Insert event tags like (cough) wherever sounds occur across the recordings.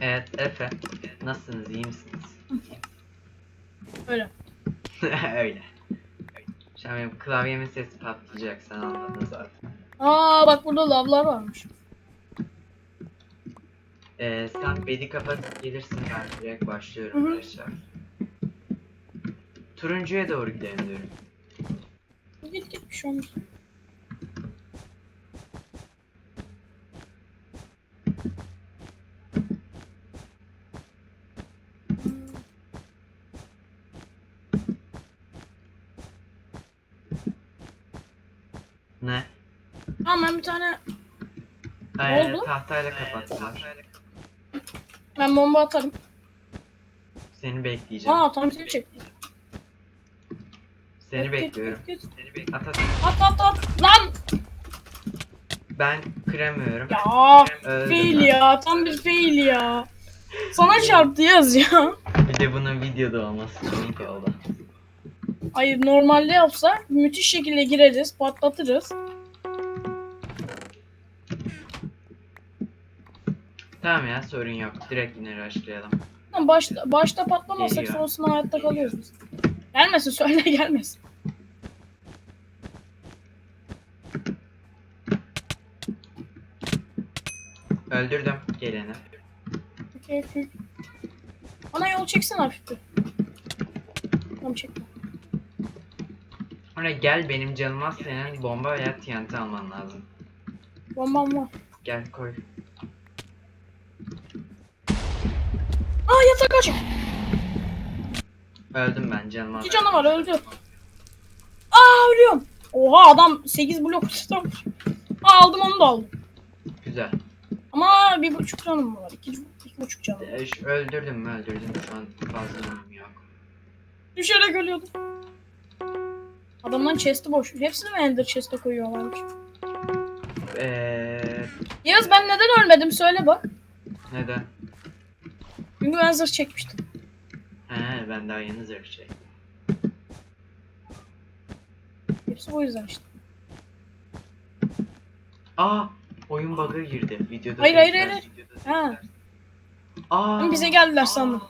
Evet Efe. Nasılsınız? iyi misiniz? Öyle. (laughs) Öyle. An benim klavyemin sesi patlayacak sen anladın zaten. Aa bak burada lavlar varmış. Ee, sen bedi kapatıp gelirsin ben direkt başlıyorum Hı hı. arkadaşlar. Turuncuya doğru gidelim diyorum. Git git bir şey olmaz. Ne? Tamam ben bir tane Ee, oldu? tahtayla kapattılar. ben bomba atarım. Seni bekleyeceğim. Aa tam seni çekti. Seni bekliyorum. git, git. Seni bek at at. At at at. Lan! Ben kıramıyorum. Ya Öldüm fail ben. ya. Tam bir fail ya. Sana çarptı yaz ya. Bir de bunun videoda olması komik oldu. Hayır normalde yapsak müthiş şekilde gireriz, patlatırız. Tamam ya sorun yok. Direkt yine rushlayalım. Ama başta, başta patlamazsak Geliyor. sonrasında hayatta kalıyoruz biz. Gelmesin söyle gelmesin. Öldürdüm geleni. Okey okey. Bana yol çeksen hafif bir. Tamam çekme. Oraya gel benim canım az senin bomba veya TNT alman lazım. Bombam var. Gel koy. Aa yatak açık. Öldüm ben canım az. İki canı var öldü. Aa ölüyorum. Oha adam 8 blok tutmuş. Aldım onu da aldım. Güzel. Ama bir buçuk canım var. İki, iki buçuk canım şu- öldürdüm mü öldürdüm şu an fazla canım yok. Düşerek ölüyordum. Adamların chest'i boş. Hepsini mi ender chest'e koyuyorlarmış? Eee Yaz ben neden ölmedim söyle bak. neden? Çünkü ben zırh çekmiştim. He ben daha yeni zırh şey. Hepsi bu yüzden işte. Aa oyun bug'a girdi. Videoda Hayır, hayır, hayır. videoda Ha. Aa. Ama bize geldiler sandım.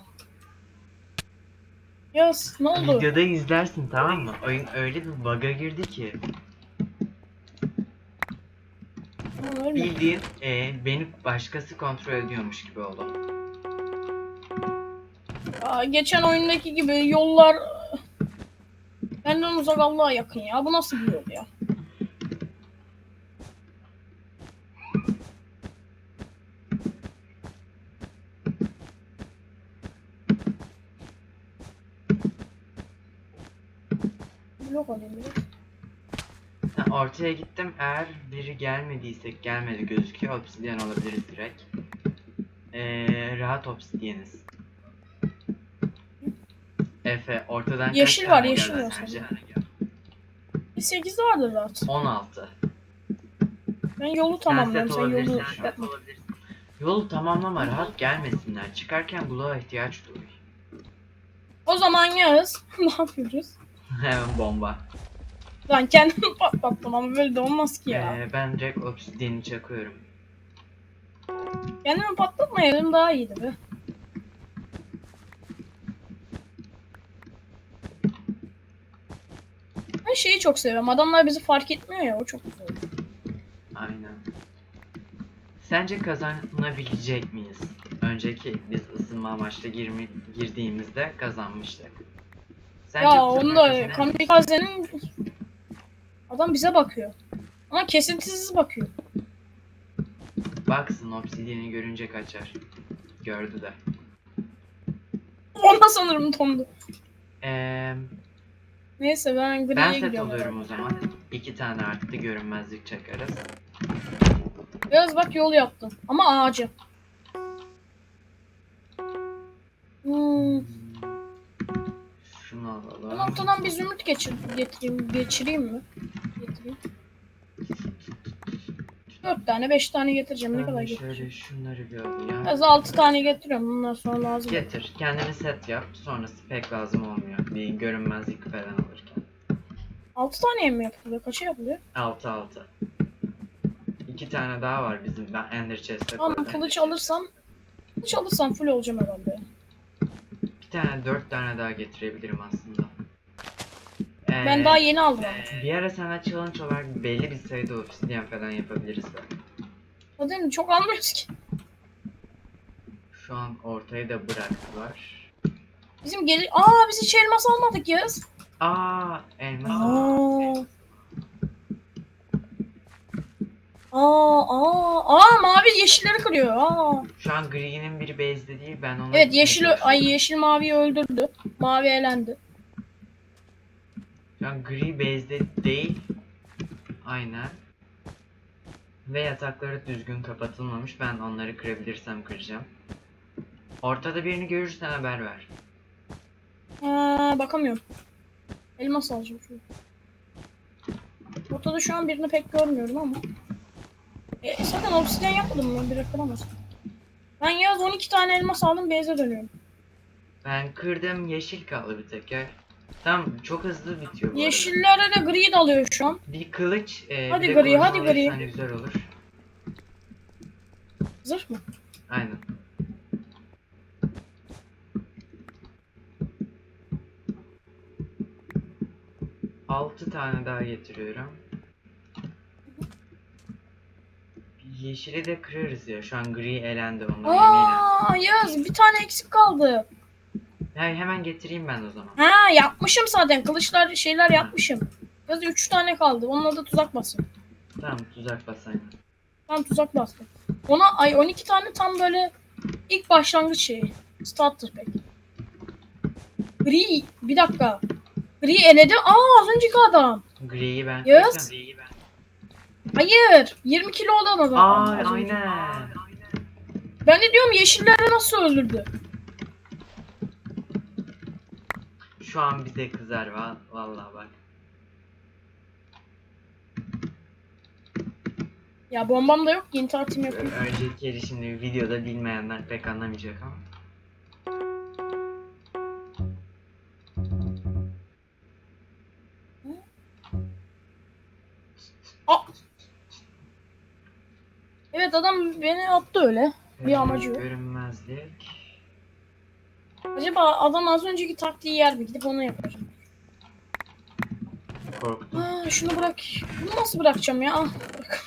Yaz ne oldu? Videoda izlersin tamam mı? Oyun öyle bir bug'a girdi ki. Tamam, ölme. Bildiğin e, beni başkası kontrol ediyormuş gibi oldu. Aa, geçen oyundaki gibi yollar benden uzak Allah'a yakın ya. Bu nasıl bir yol ya? Blok alayım bir de. Ha, ortaya gittim. Eğer biri gelmediyse gelmedi gözüküyor. Obsidian alabiliriz direkt. Ee, rahat obsidianiz. Efe ortadan Yeşil kaç var, tane yeşil geldi var sence? Bir 8 vardır rahat. 16. Ben yolu tamamlıyorum. Sen yolu olabilirsin an. yapma. Yolu tamamlama rahat gelmesinler. Çıkarken bloğa ihtiyaç duyuyor. O zaman yaz. (laughs) ne yapıyoruz? Hemen bomba. Lan kendimi patlattım ama böyle de olmaz ki ya. Ee, ben direkt obsidian'i çakıyorum. Kendimi patlatmayalım daha iyiydi be. Şeyi çok seviyorum. Adamlar bizi fark etmiyor ya. O çok güzel. Aynen. Sence kazanabilecek miyiz? Önceki biz ısınma amaçlı girmi, girdiğimizde kazanmıştık. Sence ya onu da kamikazenin adam bize bakıyor. Ama kesintisiz bakıyor. Baksın obsidian'i görünce kaçar. Gördü de. Ona sanırım tondu. Ee, Neyse ben griye ben set gidiyorum. o zaman. İki tane arttı görünmezlik çakarız. Biraz bak yol yaptım. Ama ağacı. Hmm. Şunu alalım. ortadan bir zümrüt geçir, getireyim, geçireyim mi? Getireyim. Dört tane, beş tane getireceğim. Ne Ben kadar de getireceğim? şöyle şunları bir alayım. Az altı tane getiriyorum. Bundan sonra lazım. Getir. Kendine set yap. Sonrası pek lazım olmuyor. Bir görünmezlik falan alırken. Altı tane mi yapılıyor? Kaça yapılıyor? 6 6. İki tane daha var bizim. Ben Ender Chest'e Tamam koydum. kılıç alırsam Kılıç alırsam full olacağım herhalde. Bir tane dört tane daha getirebilirim aslında. Ee, Ben daha yeni aldım ama. Bir ara sana challenge olarak belli bir sayıda obsidian falan yapabiliriz de. Zaten çok almıyoruz ki. Şu an ortayı da bıraktılar. Bizim geri... Aa biz hiç elmas almadık yaz. Aa elmas. Aa. Aa, aa, aa mavi yeşilleri kırıyor. Aa. Şu an gri'nin biri base'de değil ben onu Evet yeşil ay yeşil maviyi öldürdü. Mavi elendi. An gri base'de değil. Aynen. Ve yatakları düzgün kapatılmamış. Ben onları kırabilirsem kıracağım. Ortada birini görürsen haber ver. Aa, bakamıyorum. Elmas alacağım şunu. Ortada şu an birini pek görmüyorum ama. E, zaten obsidyen yapmadım mı? Bir kıramaz. Ben yaz 12 tane elmas aldım base'e dönüyorum. Ben kırdım yeşil kaldı bir tek. Tamam çok hızlı bitiyor bu. Yeşillere de gri dalıyor şu an. Bir kılıç, e, Hadi bir de gri, kılıç hadi gri. alırsan güzel olur. Zırh mı? Aynen. Altı tane daha getiriyorum. Yeşili de kırarız ya. Şu an gri elendi eminim. Aa yaz bir tane eksik kaldı. Yani hemen getireyim ben o zaman. Ha yapmışım zaten. Kılıçlar şeyler yapmışım. Yaz 3 tane kaldı. Onunla da tuzak basın. Tamam tuzak basayım. Tam tuzak bastım. Ona ay 12 tane tam böyle ilk başlangıç şeyi. Starter pack. Gri bir dakika. Gri eledi. Aa az önceki adam. Griyi ben Yes. Griyi ben. Hayır. 20 kilo olan adam. Aa aynen. Ben de diyorum yeşilleri nasıl öldürdü? Şu an bize kızar va vallahi bak. Ya bombam da yok ki intihar team Ö-. Önceki yeri şimdi videoda bilmeyenler pek anlamayacak ama. Evet adam beni attı öyle. Bir amacı yok. Görünmezlik. Acaba adam az önceki taktiği yer mi? Gidip onu yapacağım. Korktum. Aa, şunu bırak. Bunu nasıl bırakacağım ya? Ah, bırak.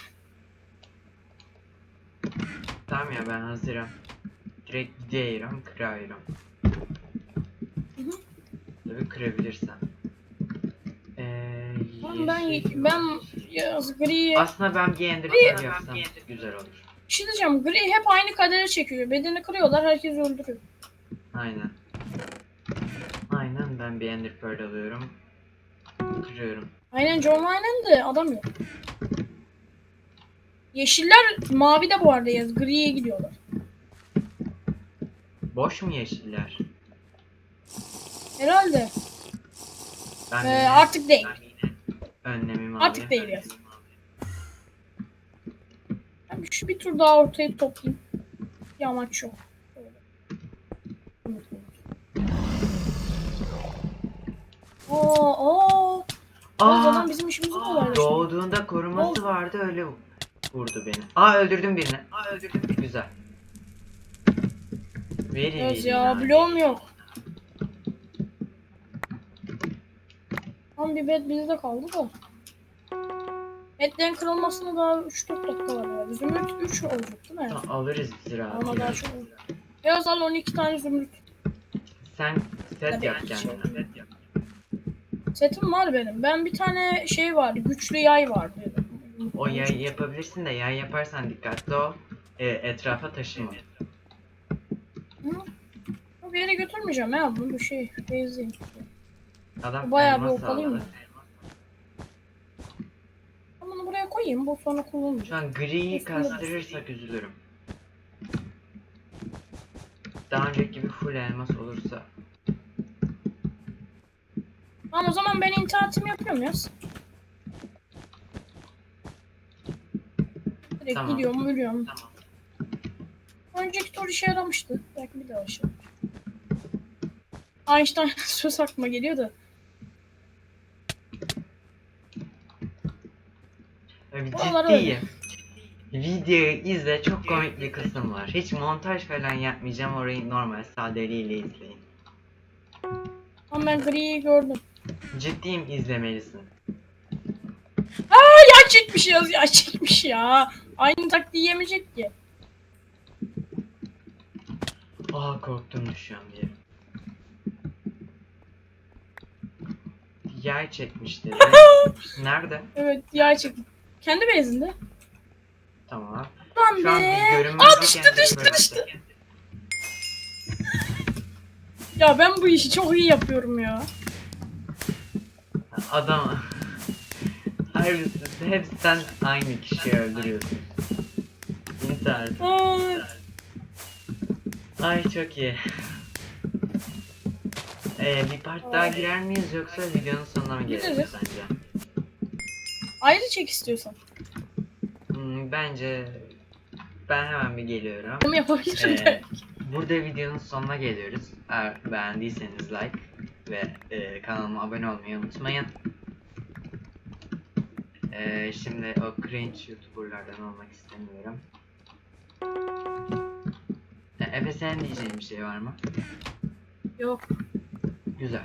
Tamam ya ben hazırım. Direkt gidiyorum, kırıyorum. Tabii kırabilirsem. Ee, ben yeşil ben yaz gri. Aslında ben bir yapsam güzel olur. Bir şey diyeceğim. Gri hep aynı kadere çekiyor. Bedeni kırıyorlar. Herkes öldürüyor. Aynen. Aynen ben bir ender pearl alıyorum. Kırıyorum. Aynen John aynen de adam yok. Yeşiller mavi de bu arada yaz. Griye gidiyorlar. Boş mu yeşiller? Herhalde. Ben Ee, yine artık değil. önlemimi Artık alayım. değil. Ben şu bir tur daha ortaya toplayayım. Bir amaç yok. Aa. Yaz Aa, adam bizim işimizi kolaylaştırıyor. doğduğunda koruması vardı öyle vurdu beni. Aa öldürdüm birini. Aa öldürdüm. Güzel. Veri Yaz ya yani. bloğum yok. Tam bir bed bizde kaldı da. Bedlerin kırılmasına daha 3-4 dakika var ya. Zümrüt 3 olacak değil mi? Tamam, alırız biz rahat. Ama daha çok olacak. Yaz al 12 tane zümrüt. Sen set yap kendine. Setim var benim. Ben bir tane şey vardı. Güçlü yay vardı. O yay yapabilirsin de yay yaparsan dikkatli ol. E, etrafa taşıma. Bir yere götürmeyeceğim ya. Bunu bir şey. Gezeyim. Adam Bayağı bir elmas okalayayım aldı. mı? Ben bunu buraya koyayım. Bu sonra Şu an griyi kastırırsak üzülürüm. Daha önceki gibi full elmas olursa. Tamam o zaman ben internetimi yapıyorum ya. Direkt Tamam. gidiyorum, ölüyorum. Tamam. Önceki tur işe yaramıştı. Belki bir daha işe. Einstein (laughs) söz aklıma geliyor da. Abi ciddiyim. Videoyu izle çok komik bir kısım var. Hiç montaj falan yapmayacağım orayı normal sadeliğiyle izleyin. Ama ben griyi gördüm. Ciddiyim izlemelisin. Ya çekmiş ya, ya çekmiş ya. Aynı taktiği yemeyecek ki. Aa korktum an bir. Yer çekmiş dedi. (laughs) Nerede? Evet ya çekti. Kendi bezinde. Tamam. Lan Şu an be. bir görünmez Aa düştü düştü düştü. (laughs) Ya ben bu işi çok iyi yapıyorum ya. Adam. Hayır hep sen aynı kişiyi öldürüyorsun. İntihar. Ay çok iyi. Ee, bir part daha girer miyiz yoksa videonun sonuna mı geliriz Gireriz. sence? ayrı çek istiyorsan. Hmm, bence ben hemen bir geliyorum. Bunu yapabilirim Ee, burada videonun sonuna geliyoruz. Eğer beğendiyseniz like ve e, kanalıma abone olmayı unutmayın. Ee, şimdi o cringe youtuberlardan olmak istemiyorum. Ee, Efe sen diyeceğin bir şey var mı? Yok. Güzel.